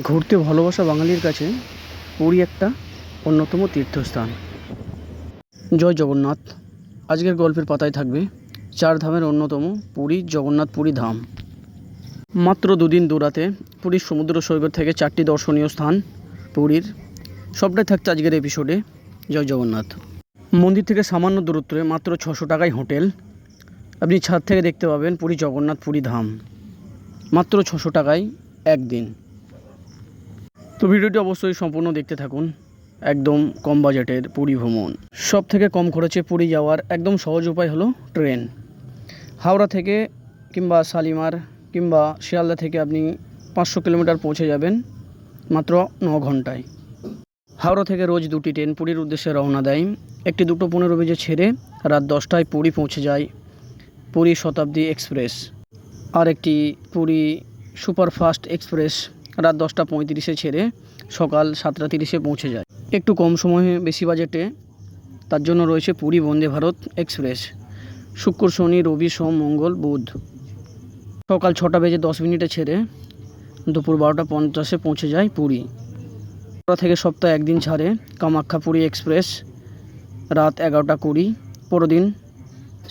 ঘুরতে ভালোবাসা বাঙালির কাছে পুরী একটা অন্যতম তীর্থস্থান। জয় জগন্নাথ। আজকের গল্পের পাতায় থাকবে চার ধামের অন্যতম পুরী জগন্নাথ পুরী ধাম। মাত্র দুদিন দৌড়াতে পুরীর সমুদ্র সৈকত থেকে চারটি দর্শনীয় স্থান পুরীর। সবটাই থাকছে আজকের এপিসোডে জয় জগন্নাথ। মন্দির থেকে সামান্য দূরত্বে মাত্র ছশো টাকায় হোটেল। আপনি ছাদ থেকে দেখতে পাবেন পুরী জগন্নাথ পুরী ধাম। মাত্র ছশো টাকায় একদিন। তো ভিডিওটি অবশ্যই সম্পূর্ণ দেখতে থাকুন। একদম কম বাজেটের পুরী ভ্রমণ। সব থেকে কম খরচে পুরী যাওয়ার একদম সহজ উপায় হলো ট্রেন। হাওড়া থেকে কিংবা শালিমার কিংবা শিয়ালদা থেকে আপনি পাঁচশো কিলোমিটার পৌঁছে যাবেন মাত্র ন ঘন্টায়। হাওড়া থেকে রোজ দুটি ট্রেন পুরীর উদ্দেশ্যে রওনা দেয়। একটি দুটো পনেরো বেজে ছেড়ে রাত দশটায় পুরী পৌঁছে যায় পুরী শতাব্দী এক্সপ্রেস। আর একটি পুরী সুপারফাস্ট এক্সপ্রেস রাত দশটা পঁয়ত্রিশে ছেড়ে সকাল সাতটা তিরিশে পৌঁছে যায়। একটু কম সময়ে বেশি বাজেটে, তার জন্য রয়েছে পুরী বন্দে ভারত এক্সপ্রেস। শুক্র, শনি, রবি, সোম, মঙ্গল, বুধ। সকাল ছটা বেজে দশ মিনিটে ছেড়ে দুপুর বারোটা পঞ্চাশে পৌঁছে যায় পুরী। হাওড়া থেকে সপ্তাহে একদিন ছাড়ে কামাখ্যা পুরী এক্সপ্রেস, রাত এগারোটা কুড়ি পরের দিন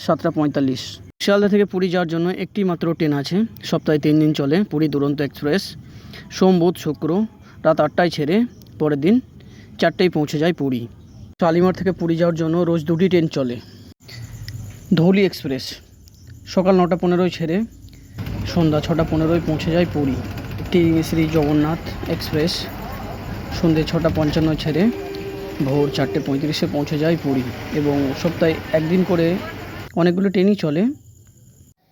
সাতটা পঁয়তাল্লিশ। শিয়ালদা থেকে পুরী যাওয়ার জন্য একটি মাত্র ট্রেন আছে, সপ্তাহে তিন দিন চলে পুরী দুরন্ত এক্সপ্রেস। সোম, বুধ, শুক্র রাত আটটায় ছেড়ে পরের দিন চারটেই পৌঁছে যায় পুরী। শালিমার থেকে পুরী যাওয়ার জন্য রোজ দুটি ট্রেন চলে। ধৌলি এক্সপ্রেস। সকাল নটা পনেরোয় ছেড়ে সন্ধ্যা ছটা পনেরোয় পৌঁছে যায় পুরী। একটি শ্রী জগন্নাথ এক্সপ্রেস। সন্ধ্যে ছটা পঞ্চান্ন ছেড়ে ভোর চারটে পঁয়ত্রিশে পৌঁছে যায় পুরী এবং সপ্তাহে একদিন করে অনেকগুলো ট্রেনই চলে।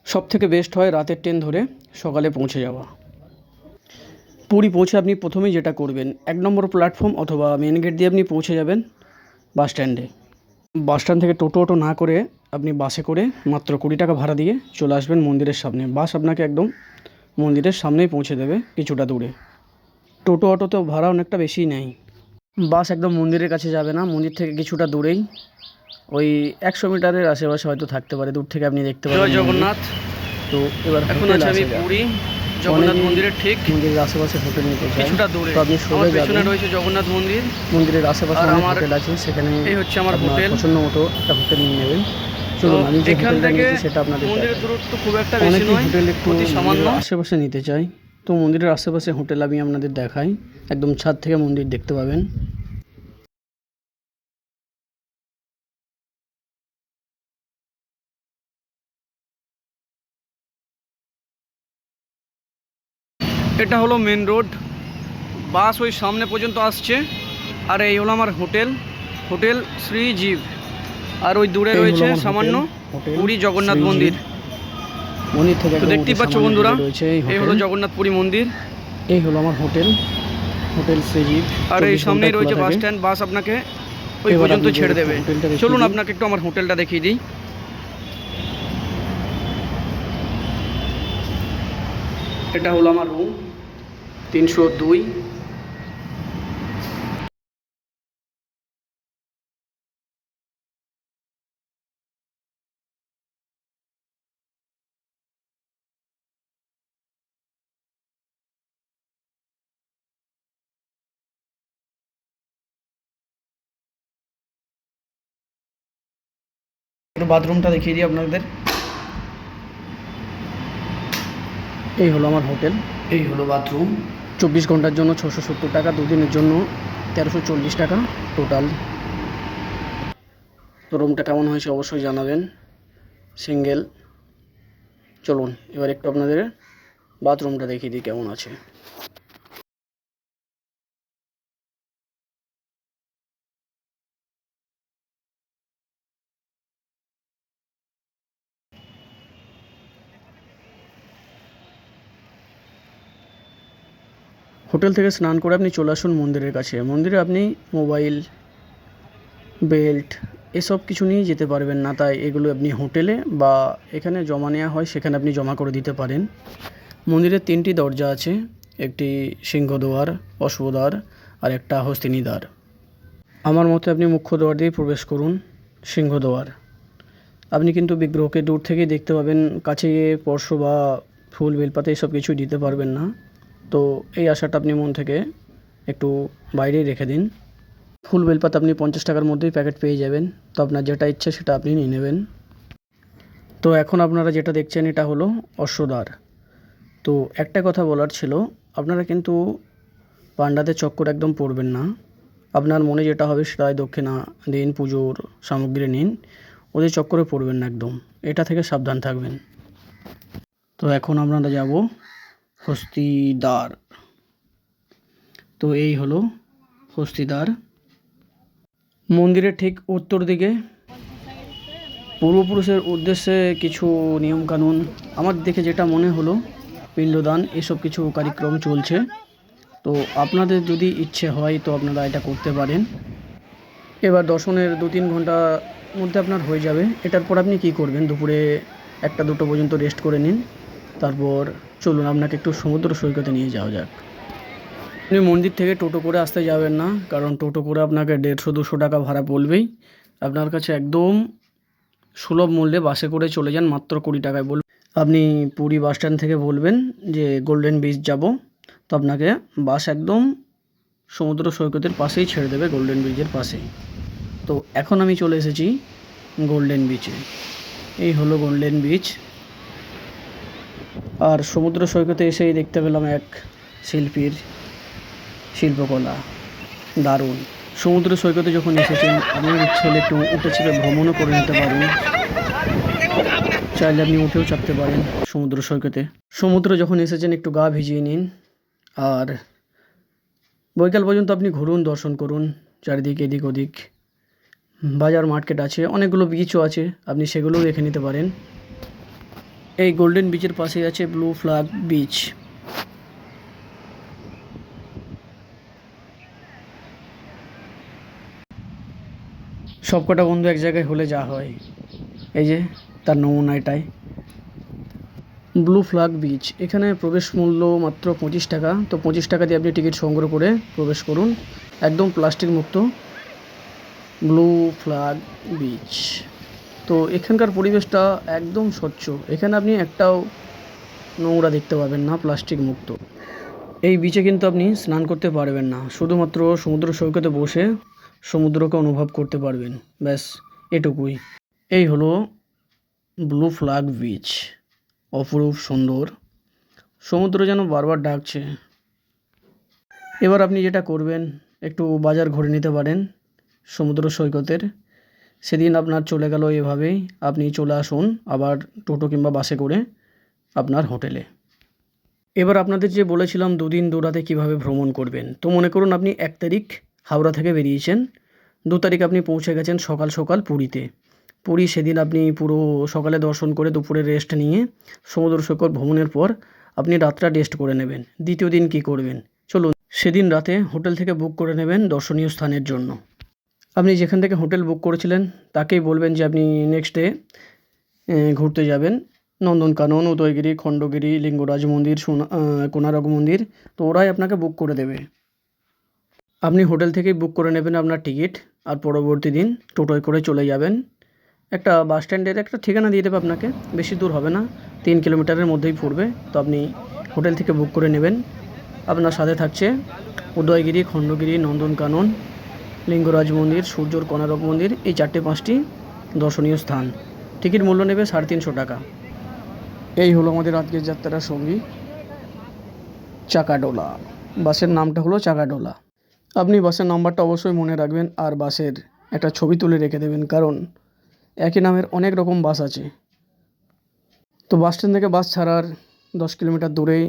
সব থেকে বেস্ট হয় রাতের ট্রেন ধরে সকালে পৌঁছে যাওয়া। পুরী পৌঁছে আপনি প্রথমেই যেটা করবেন এক নম্বর প্ল্যাটফর্ম অথবা মেন গেট দিয়ে আপনি পৌঁছে যাবেন বাস স্ট্যান্ডে বাস স্ট্যান্ড থেকে টোটো অটো না করে আপনি বাসে করে মাত্র কুড়ি টাকা ভাড়া দিয়ে চলে আসবেন মন্দিরের সামনে। বাস আপনাকে একদম মন্দিরের সামনেই পৌঁছে দেবে কিছুটা দূরে। টোটো অটোতেও ভাড়া অনেকটা বেশি নেয়। বাস একদম মন্দিরের কাছে যাবে না মন্দির থেকে কিছুটা দূরেই। ওই একশো মিটারের আশেপাশে হয়তো থাকতে পারে দূর থেকে আপনি দেখতে পাবেন জগন্নাথ। তো এবার এখন আছে আমি পুরী। জগন্নাথ মন্দিরের ঠিক মন্দিরের আশেপাশে হোটেল নিতে চাই কিছুটা দূরে। তো আপনি সরে যাবেন। রয়েছে জগন্নাথ মন্দির। মন্দিরের আশেপাশে অনেক আমার- হোটেল আছে সেখানে এই হচ্ছে আমার হোটেল। পছন্দ মতো একটা হোটেল নিয়ে নেবেন চলুন আমি যে এখান থেকে সেটা আপনাদের মন্দিরের। দূরত্ব খুব একটা বেশি নয় হোটেল একটু সামান্য। আশেপাশে নিতে চাই। তো মন্দিরের আশেপাশে হোটেল আমি আপনাদের দেখাই। একদম ছাদ থেকে মন্দির দেখতে পাবেন। এটা হলো মেন রোড বাস ওই সামনে পর্যন্ত আসছে। আর এই হলো আমার হোটেল। হোটেল শ্রীজীব আর ওই দূরে রয়েছে সামান্য পুরী জগন্নাথ মন্দির। মন্দির থেকে তো দেখতেই পাচ্ছ বন্ধুরা এই হলো হোটেল। জগন্নাথ পুরী মন্দির। এই হলো আমার হোটেল। হোটেল শ্রীজীব আর এই 24 সামনেই রয়েছে বাস স্ট্যান্ড। বাস আপনাকে ওই পর্যন্ত ছেড়ে দেবে। চলুন আপনাকে একটু আমার হোটেলটা দেখিয়ে দিই। এটা হলো আমার রুম তিনশো দুই। বাথরুমটা দেখিয়ে দিই আপনাদের। এই হলো আমার হোটেল। এই হলো বাথরুম। চব্বিশ ঘণ্টার জন্য ছশো সত্তর টাকা, দুদিনের জন্য তেরোশো চল্লিশ টাকা টোটাল তো রুমটা কেমন হয়েছে অবশ্যই জানাবেন। সিঙ্গেল চলুন, এবার একটু আপনাদের বাথরুমটা দেখিয়ে দিই কেমন আছে। হোটেল থেকে স্নান করে আপনি চলে আসুন মন্দিরের কাছে। মন্দিরে আপনি মোবাইল, বেল্ট এসব কিছু নিয়ে যেতে পারবেন না। তাই এগুলো আপনি হোটেলে বা এখানে জমা নেওয়া হয়, সেখানে আপনি জমা করে দিতে পারেন। মন্দিরের তিনটি দরজা আছে, একটি সিংহদ্বার, অশ্বদ্বার আর একটা হস্তিনী দ্বার আমার মতে আপনি মুখ্য দ্বার দিয়ে প্রবেশ করুন, সিংহদ্বার। আপনি কিন্তু বিগ্রহকে দূর থেকেই দেখতে পাবেন, কাছে গিয়ে স্পর্শ বা ফুল, বেলপাতা এসব কিছুই দিতে পারবেন না। তো এই আশাটা আপনি মন থেকে একটু বাইরেই রেখে দিন। ফুল বেলপাতা আপনি পঞ্চাশ টাকার মধ্যেই প্যাকেট পেয়ে যাবেন। তো আপনার যেটা ইচ্ছে সেটা আপনি নিয়ে নেবেন। তো এখন আপনারা যেটা দেখছেন এটা হলো অশ্বদ্বার। তো একটা কথা বলার ছিল, আপনারা কিন্তু পাণ্ডাতে চক্কর একদম পড়বেন না। আপনার মনে যেটা হবে সেটাই দক্ষিণা দিন, পুজোর সামগ্রী নিন। ওদের চক্করে পড়বেন না একদম। এটা থেকে সাবধান থাকবেন। তো এখন আপনারা যাব হস্তিদার। তো এই হলো হস্তিদার। মন্দিরের ঠিক উত্তর দিকে পূর্বপুরুষের উদ্দেশ্যে কিছু নিয়মকানুন। আমার দেখে যেটা মনে হলো, পিণ্ডদান, এসব কিছু কার্যক্রম চলছে। তো আপনাদের যদি ইচ্ছে হয় তো আপনারা এটা করতে পারেন। এবার দর্শনের দু তিন ঘণ্টা মধ্যে আপনার হয়ে যাবে। এটার পর আপনি কি করবেন? দুপুরে একটা দুটো পর্যন্ত রেস্ট করে নিন। তারপর চলুন আপনাকে একটু সমুদ্র সৈকতে নিয়ে যাওয়া যাক। আপনি মন্দির থেকে টোটো করে আসতে যাবেন না, কারণ টোটো করে আপনাকে দেড়শো, দুশো টাকা ভাড়া পড়বেই। আপনার কাছে একদম সুলভ মূল্যে বাসে করে চলে যান, মাত্র কুড়ি টাকায় বলবেন আপনি পুরী বাস স্ট্যান্ড থেকে বলবেন যে, গোল্ডেন বিচ যাব। তো আপনাকে বাস একদম সমুদ্র সৈকতের পাশেই ছেড়ে দেবে, গোল্ডেন বিচের পাশেই। তো এখন আমি চলে এসেছি গোল্ডেন বিচে। এই হলো গোল্ডেন বিচ। আর সমুদ্র সৈকতে এসেই দেখতে পেলাম এক শিল্পীর শিল্পকলা। দারুণ। সমুদ্র সৈকতে যখন এসেছেন আপনার ছেলে একটু উঠে ছেড়ে ভ্রমণও করে নিতে পারেন চাইলে আপনি উঠেও চাপতে পারেন সমুদ্র সৈকতে। সমুদ্র যখন এসেছেন, একটু গা ভিজিয়ে নিন। আর বৈকাল পর্যন্ত আপনি ঘুরুন, দর্শন করুন, চারিদিকে এদিক ওদিক। বাজার মার্কেট আছে, অনেকগুলো বিচও আছে, আপনি সেগুলোও দেখে নিতে পারেন। এই গোল্ডেন বিচের পাশেই আছে ব্লু ফ্ল্যাগ বিচ সবকটা বন্ধু এক জায়গায় হলে যা হয়। এই যে, তার নমুনা এটাই। ব্লু ফ্ল্যাগ বিচ এখানে প্রবেশ মূল্য মাত্র পঁচিশ টাকা। তো পঁচিশ টাকা দিয়ে আপনি টিকিট সংগ্রহ করে প্রবেশ করুন। একদম প্লাস্টিক মুক্ত। ব্লু ফ্ল্যাগ বিচ তো এখানকার পরিবেশটা একদম স্বচ্ছ। এখানে আপনি একটাও নোংরা দেখতে পাবেন না, প্লাস্টিক মুক্ত। এই বিচে কিন্তু আপনি স্নান করতে পারবেন না। শুধুমাত্র সমুদ্র সৈকতে বসে সমুদ্রকে অনুভব করতে পারবেন। ব্যাস, এটুকুই। এই হলো ব্লু ফ্ল্যাগ বিচ অপরূপ, সুন্দর। সমুদ্র যেন বারবার ডাকছে। এবার আপনি যেটা করবেন, একটু বাজার ঘুরে নিতে পারেন সমুদ্র সৈকতের। সেদিন আপনার চলে গেল এভাবেই। আপনি চলে আসুন আবার টোটো কিংবা বাসে করে আপনার হোটেলে। এবার আপনাদের যে বলেছিলাম, দুদিন দু রাতে কীভাবে ভ্রমণ করবেন? তো মনে করুন, আপনি এক তারিখ হাওড়া থেকে বেরিয়েছেন। দু তারিখ আপনি পৌঁছে গেছেন সকাল সকাল পুরীতে। পুরী সেদিন আপনি পুরো সকালে দর্শন করে দুপুরে রেস্ট নিয়ে সমুদ্র সৈকত ভ্রমণের পর আপনি রাতটা রেস্ট করে নেবেন। দ্বিতীয় দিন কি করবেন? চলুন, সেদিন রাতে হোটেল থেকে বুক করে নেবেন দর্শনীয় স্থানের জন্য। আপনি যেখান থেকে হোটেল বুক করেছিলেন, তাকেই বলবেন যে আপনি নেক্সট ডে ঘুরতে যাবেন। নন্দনকানন, উদয়গিরি, খণ্ডগিরি, লিঙ্গরাজ মন্দির, সোনা কোনারক মন্দির, তো ওরাই আপনাকে বুক করে দেবে। আপনি হোটেল থেকেই বুক করে নেবেন আপনার টিকিট, আর পরবর্তী দিন টোটোয় করে চলে যাবেন। একটা বাস স্ট্যান্ডের একটা ঠিকানা দিয়ে দেবে আপনাকে, বেশি দূর হবে না, তিন কিলোমিটারের মধ্যেই পড়বে তো আপনি হোটেল থেকে বুক করে নেবেন। আপনার সাথে থাকছে উদয়গিরি, খণ্ডগিরি, নন্দনকানন লিঙ্গরাজ মন্দির, সূর্যর কোনারক মন্দির, এই চারটে পাঁচটি দর্শনীয় স্থান। টিকিট মূল্য নেবে সাড়ে তিনশো টাকা। এই হলো আমাদের আজকের যাত্রার সঙ্গী, চাকাডোলা। বাসের নামটা হলো চাকাডোলা। আপনি বাসের নাম্বারটা অবশ্যই মনে রাখবেন আর বাসের একটা ছবি তুলে রেখে দেবেন, কারণ একই নামের অনেক রকম বাস আছে। তো বাস স্ট্যান্ড থেকে বাস ছাড়ার দশ কিলোমিটার দূরেই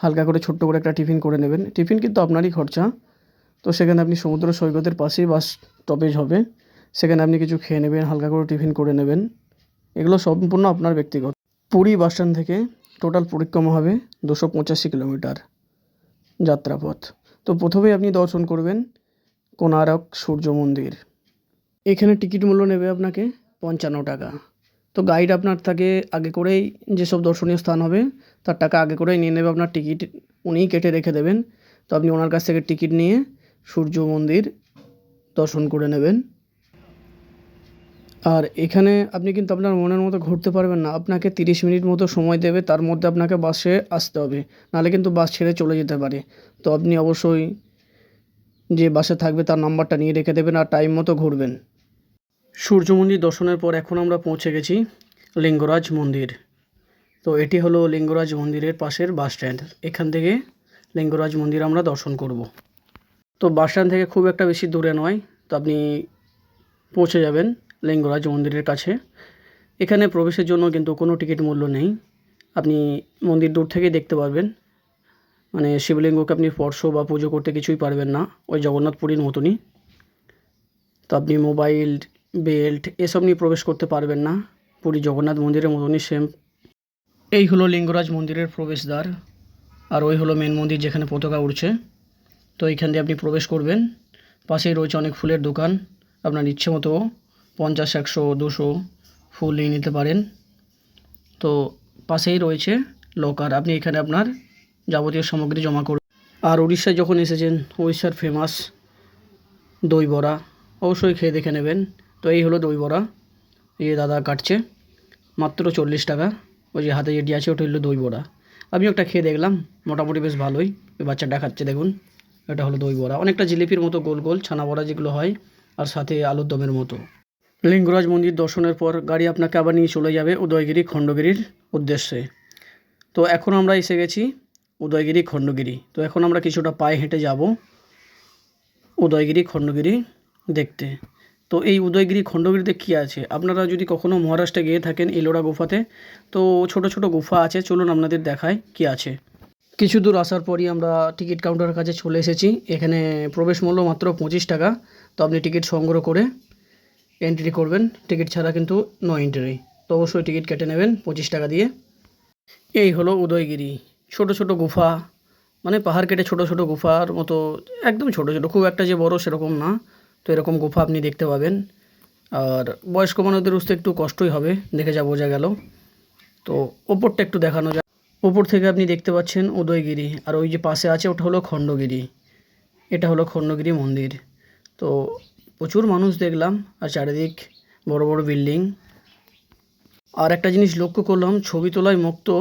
হালকা করে ছোট্ট করে একটা টিফিন করে নেবেন। টিফিন কিন্তু আপনারই খরচা। তো সেখানে আপনি সমুদ্র সৈকতের পাশেই বাস স্টপেজ হবে। সেখানে আপনি কিছু খেয়ে নেবেন, হালকা করে টিফিন করে নেবেন। এগুলো সম্পূর্ণ আপনার ব্যক্তিগত। পুরী বাস স্ট্যান্ড থেকে টোটাল পরিক্রমা হবে দুশো পঁচাশি কিলোমিটার যাত্রাপথ। তো প্রথমেই আপনি দর্শন করবেন কোনারক সূর্য মন্দির। এখানে টিকিট মূল্য নেবে আপনাকে পঞ্চান্ন টাকা। তো গাইড আপনার থাকে আগে করেই যেসব দর্শনীয় স্থান হবে, তার টাকা আগে করেই নিয়ে নেবে আপনার টিকিট। উনিই কেটে রেখে দেবেন। তো আপনি ওনার কাছ থেকে টিকিট নিয়ে সূর্য মন্দির দর্শন করে নেবেন। আর এখানে আপনি কিন্তু আপনার মনের মতো ঘুরতে পারবেন না। আপনাকে তিরিশ মিনিট মতো সময় দেবে, তার মধ্যে আপনাকে বাসে আসতে হবে। নাহলে কিন্তু বাস ছেড়ে চলে যেতে পারে। তো আপনি অবশ্যই যে বাসে থাকবে তার নাম্বারটা নিয়ে রেখে দেবেন আর টাইম মতো ঘুরবেন। সূর্য মন্দির দর্শনের পর এখন আমরা পৌঁছে গেছি লিঙ্গরাজ মন্দির। তো এটি হলো লিঙ্গরাজ মন্দিরের পাশের বাস স্ট্যান্ড। এখান থেকে লিঙ্গরাজ মন্দির আমরা দর্শন করব। তো বাসস্ট্যান্ড থেকে খুব একটা বেশি দূরে নয়। তো আপনি পৌঁছে যাবেন লিঙ্গরাজ মন্দিরের কাছে। এখানে প্রবেশের জন্য কিন্তু কোনো টিকিট মূল্য নেই। আপনি মন্দির দূর থেকেই দেখতে পারবেন। মানে শিবলিঙ্গকে আপনি স্পর্শ বা পুজো করতে কিছুই পারবেন না। ওই জগন্নাথ পুরীর মতনই। তো আপনি মোবাইল, বেল্ট এসব নিয়ে প্রবেশ করতে পারবেন না। পুরী জগন্নাথ মন্দিরের মতনই সেম এই হলো লিঙ্গরাজ মন্দিরের প্রবেশদ্বার। আর ওই হলো মেন মন্দির যেখানে পতাকা উড়ছে। তো এইখান দিয়ে আপনি প্রবেশ করবেন। পাশেই রয়েছে অনেক ফুলের দোকান। আপনার ইচ্ছে মতো পঞ্চাশ, একশো, দুশো ফুল নিয়ে নিতে পারেন। তো পাশেই রয়েছে লকার আপনি এখানে আপনার যাবতীয় সামগ্রী জমা করুন। আর উড়িষ্যায় যখন এসেছেন, উড়িষ্যার ফেমাস দই বড়া, অবশ্যই খেয়ে দেখে নেবেন। তো এই হলো দই বড়া। এই দাদা কাটছে, মাত্র চল্লিশ টাকা। ওই যে হাতে যেটি আছে, ওটা হলো দই বড়া। আমি একটা খেয়ে দেখলাম। মোটামুটি বেশ ভালোই। ওই বাচ্চাটা খাচ্ছে, দেখুন। এটা হলো দই বড়া। অনেকটা জিলিপির মতো গোল গোল ছানা বড়া যেগুলো হয়, আর সাথে আলুর দমের মতো। লিঙ্গরাজ মন্দির দর্শনের পর গাড়ি আপনাকে আবার নিয়ে চলে যাবে উদয়গিরি খণ্ডগিরির উদ্দেশ্যে। তো এখন আমরা এসে গেছি উদয়গিরি খণ্ডগিরি। তো এখন আমরা কিছুটা পায়ে হেঁটে যাব উদয়গিরি খণ্ডগিরি দেখতে। তো এই উদয়গিরি খণ্ডগিরিতে কী আছে? আপনারা যদি কখনও মহারাষ্ট্রে গিয়ে থাকেন এলোরা গুফাতে, তো ছোট ছোট গুফা আছে, চলুন আপনাদের দেখায় কী আছে। কিছু দূর আসার পরই আমরা টিকিট কাউন্টারের কাছে চলে এসেছি। এখানে প্রবেশ মূল্য মাত্র পঁচিশ টাকা। তো আপনি টিকিট সংগ্রহ করে এন্ট্রি করবেন। টিকিট ছাড়া কিন্তু নো এন্ট্রি তো অবশ্যই টিকিট কেটে নেবেন পঁচিশ টাকা দিয়ে। এই হলো উদয়গিরি। ছোট ছোট গুফা মানে পাহাড় কেটে ছোট ছোট গুফার মতো, একদম ছোট ছোট, খুব একটা যে বড় সেরকম না। তো এরকম গুফা আপনি দেখতে পাবেন। আর বয়স্ক মানুষদের উঠতে একটু কষ্টই হবে, দেখে যা বোঝা গেল। তো ওপরটা একটু দেখানো যায় ওপর থেকে আপনি দেখতে পাচ্ছেন উদয়গিরি। আর ওই যে পাশে আছে, ওটা হলো খণ্ডগিরি। এটা হলো খণ্ডগিরি মন্দির। তো প্রচুর মানুষ দেখলাম, আর চারিদিক বড় বড় বিল্ডিং। আর একটা জিনিস লক্ষ্য করলাম, ছবি তোলায় মুক্ত।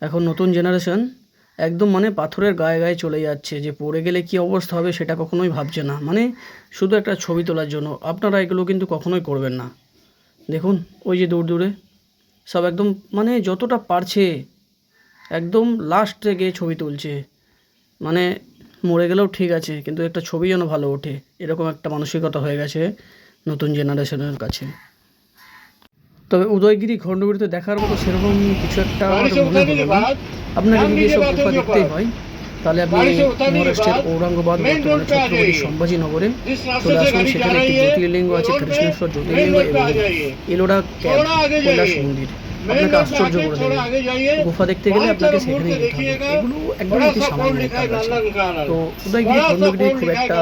এখন নতুন জেনারেশন, একদম মানে পাথরের গায়ে গায়ে চলে যাচ্ছে। যে পড়ে গেলে কী অবস্থা হবে সেটা কখনোই ভাবছে না। মানে শুধু একটা ছবি তোলার জন্য। আপনারা এগুলো কিন্তু কখনোই করবেন না। দেখুন, ওই যে দূর দূরে, সব একদম মানে যতটা পারছে একদম লাস্টে গিয়ে ছবি তুলছে। মানে মরে গেলেও ঠিক আছে কিন্তু একটা ছবি যেন ভালো ওঠে। এরকম একটা মানসিকতা হয়ে গেছে নতুন জেনারেশনের কাছে। তবে উদয়গিরি খণ্ডগিরিতে দেখার মতো সেরকম কিছু একটা মনে হলো না আপনাকে যদি এসব গুফা দেখতেই হয় তাহলে আপনি মহারাষ্ট্রের ঔরঙ্গাবাদ বর্তমানে ছত্রপতি সম্ভাজিনগরে চলে আসুন সেখানে একটি জ্যোতির্লিঙ্গ আছে কৃষ্ণেশ্বর জ্যোতির্লিঙ্গ এবং এলোরা ক্যাম্প কৈলাস মন্দির। আপনাকে আশ্চর্য করে দেবে গুফা দেখতে গেলে আপনাকে সেখানে যেতে হবে এগুলো একদম অতি সামান্য ব্যাপার আছে তো উদয়গিরি খণ্ডগিরি খুব একটা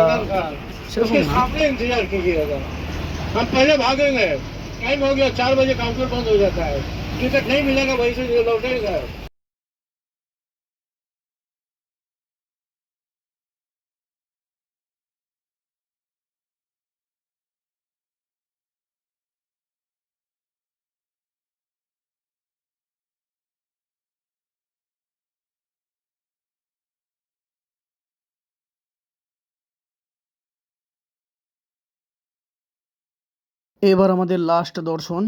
সেরকম না सामने इंतजार कीजिएगा हम पहले भागेंगे टाइम हो गया चार बजे काउंटर बंद हो जाता है टिकट नहीं मिलेगा वहीं से लौटेगा এবার আমাদের লাস্ট দর্শন,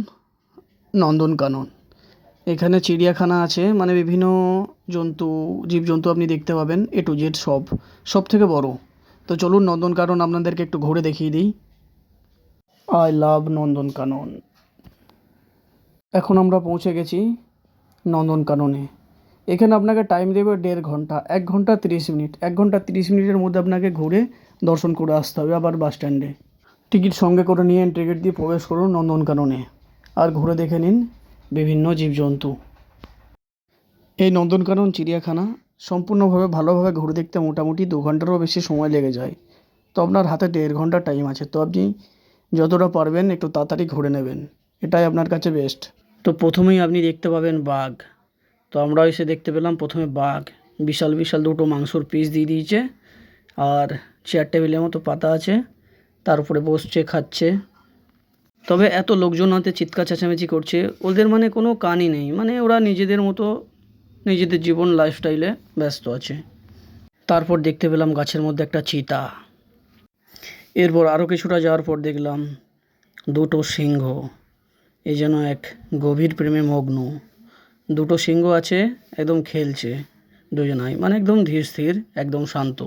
নন্দনকানন। এখানে চিড়িয়াখানা আছে মানে বিভিন্ন জন্তু, জীবজন্তু আপনি দেখতে পাবেন এ টু জেড সব সব থেকে বড়। তো চলুন নন্দনকানন আপনাদেরকে একটু ঘুরে দেখিয়ে দিই। I love Nandankanan. এখন আমরা পৌঁছে গেছি নন্দনকাননে। এখানে আপনাকে টাইম দেবে দেড় ঘণ্টা, এক ঘণ্টা তিরিশ মিনিট, এক ঘণ্টা তিরিশ মিনিটের মধ্যে আপনাকে ঘুরে দর্শন করে আসতে হবে আবার বাস স্ট্যান্ডে টিকিট সঙ্গে করে নিয়ে টিকিট দিয়ে প্রবেশ করুন নন্দনকাননে। আর ঘুরে দেখে নিন বিভিন্ন জীবজন্তু। এই নন্দনকানন, চিড়িয়াখানা সম্পূর্ণভাবে ভালোভাবে ঘুরে দেখতে মোটামুটি দু ঘন্টারও বেশি সময় লেগে যায়। তো আপনার হাতে দেড় ঘণ্টা টাইম আছে। তো আপনি যতটা পারবেন একটু তাড়াতাড়ি ঘুরে নেবেন। এটাই আপনার কাছে বেস্ট তো প্রথমেই আপনি দেখতে পাবেন বাঘ। তো আমরা এসে দেখতে পেলাম প্রথমে বাঘ। বিশাল বিশাল দুটো মাংসর পিস দিয়ে দিয়েছে। আর চেয়ার টেবিলের মতো পাতা আছে। তার উপরে বসছে, খাচ্ছে। তবে এত লোকজন হাতে চিৎকার চেঁচামেচি করছে, ওদের মানে কোনো কানই নেই। মানে ওরা নিজেদের মতো নিজেদের জীবন লাইফস্টাইলে ব্যস্ত আছে। তারপর দেখতে পেলাম গাছের মধ্যে একটা চিতা। এরপর আরও কিছুটা যাওয়ার পর দেখলাম দুটো সিংহ। এ যেন এক গভীর প্রেমে মগ্ন। দুটো সিংহ আছে, একদম খেলছে দুজনাই। মানে একদম ধীর স্থির, একদম শান্ত।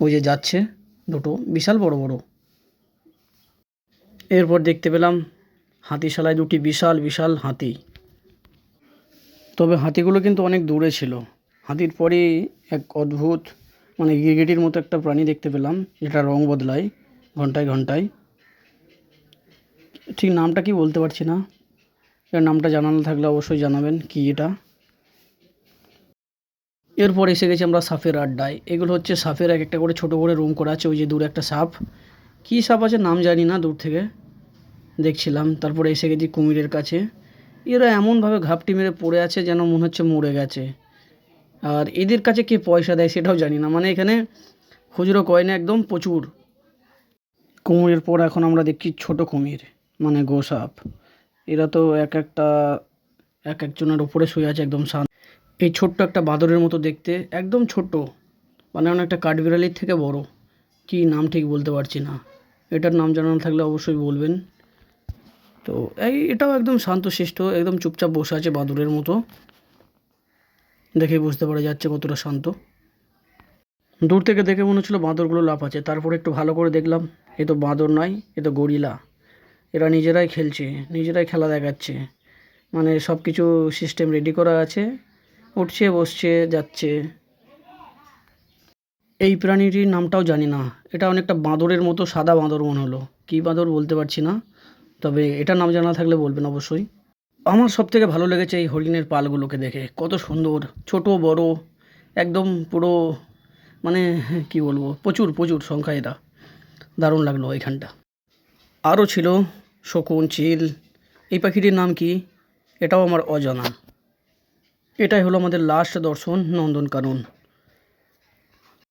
ওই যে যাচ্ছে। দুটো, বিশাল বড় বড়। এরপর দেখতে পেলাম হাতিশালায় দুটি বিশাল বিশাল হাতি। তবে হাতিগুলো কিন্তু অনেক দূরে ছিল। হাতির পরেই এক অদ্ভুত মানে গিরগিটির মতো একটা প্রাণী দেখতে পেলাম, যেটা রং বদলায় ঘন্টায় ঘন্টায়। ঠিক নামটা কি বলতে পারছি না। এর নামটা জানানো থাকলে অবশ্যই জানাবেন, কি এটা? এরপর এসে গেছি আমরা সাপের আড্ডায়। এগুলো হচ্ছে সাপের এক একটা করে ছোট করে রুম করা আছে, ওই যে দূরে একটা সাপ কী সাপ আছে নাম জানি না, দূর থেকে দেখছিলাম। তারপরে এসে গেছি কুমিরের কাছে। এরা এমনভাবে ঘাপটি মেরে পড়ে আছে যেন মনে হচ্ছে মরে গেছে। আর এদের কাছে কে পয়সা দেয় সেটাও জানি না। মানে এখানে খুচরো কয়েনে একদম প্রচুর। কুমিরের পর এখন আমরা দেখছি ছোট কুমির মানে গোসাপ। এরা তো এক একটা, এক একজনের উপরে শুয়ে আছে, একদম শান্ত। এই ছোট্ট একটা বাদরের মতো দেখতে, একদম ছোট মানে অনেকটা কাঠবিড়ালির থেকে বড়। কি নাম ঠিক বলতে পারছি না। এটার নাম জানানো থাকলে অবশ্যই বলবেন। তো এই এটাও একদম শান্তশিষ্ট, একদম চুপচাপ বসে আছে বাদুরের মতো। দেখে বুঝতে পারা যাচ্ছে কতটা শান্ত। দূর থেকে দেখে মনে হচ্ছিল বাঁদরগুলো লাভ আছে। তারপরে একটু ভালো করে দেখলাম, এ তো বাঁদর নয়, এ তো গরিলা। এরা নিজেরাই খেলছে, নিজেরাই খেলা দেখাচ্ছে। মানে সব কিছু সিস্টেম রেডি করা আছে। উঠছে, বসছে, যাচ্ছে। এই প্রাণীটির নামটাও জানি না। এটা অনেকটা বাঁদরের মতো সাদা বাঁদর মনে হলো। কী বাঁদর বলতে পারছি না। তবে এটা নাম জানা থাকলে বলবেন অবশ্যই। আমার সব থেকে ভালো লেগেছে এই হরিণের পালগুলোকে দেখে। কত সুন্দর, ছোট, বড়, একদম পুরো মানে কি বলব, প্রচুর প্রচুর সংখ্যা এরা দারুণ লাগল এইখানটা। আরও ছিল শকুন, চিল। এই পাখিটির নাম কি? এটাও আমার অজানা। এটাই হলো আমাদের লাস্ট দর্শন নন্দনকানন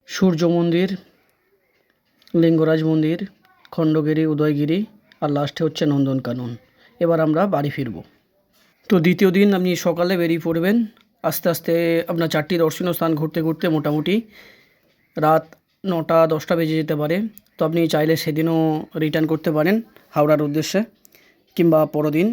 সূর্য মন্দির, লিঙ্গরাজ মন্দির, খণ্ডগিরি, উদয়গিরি, আর লাস্টে হচ্ছে নন্দনকানন এবার আমরা বাড়ি ফিরব। তো দ্বিতীয় দিন আপনি সকালে বেরিয়ে পড়বেন। আস্তে আস্তে আপনার চারটি দর্শনীয় স্থান ঘুরতে ঘুরতে মোটামুটি রাত নটা, দশটা বেজে যেতে পারে। তো আপনি চাইলে সেদিনও রিটার্ন করতে পারেন হাওড়ার উদ্দেশ্যে, কিংবা পরদিন।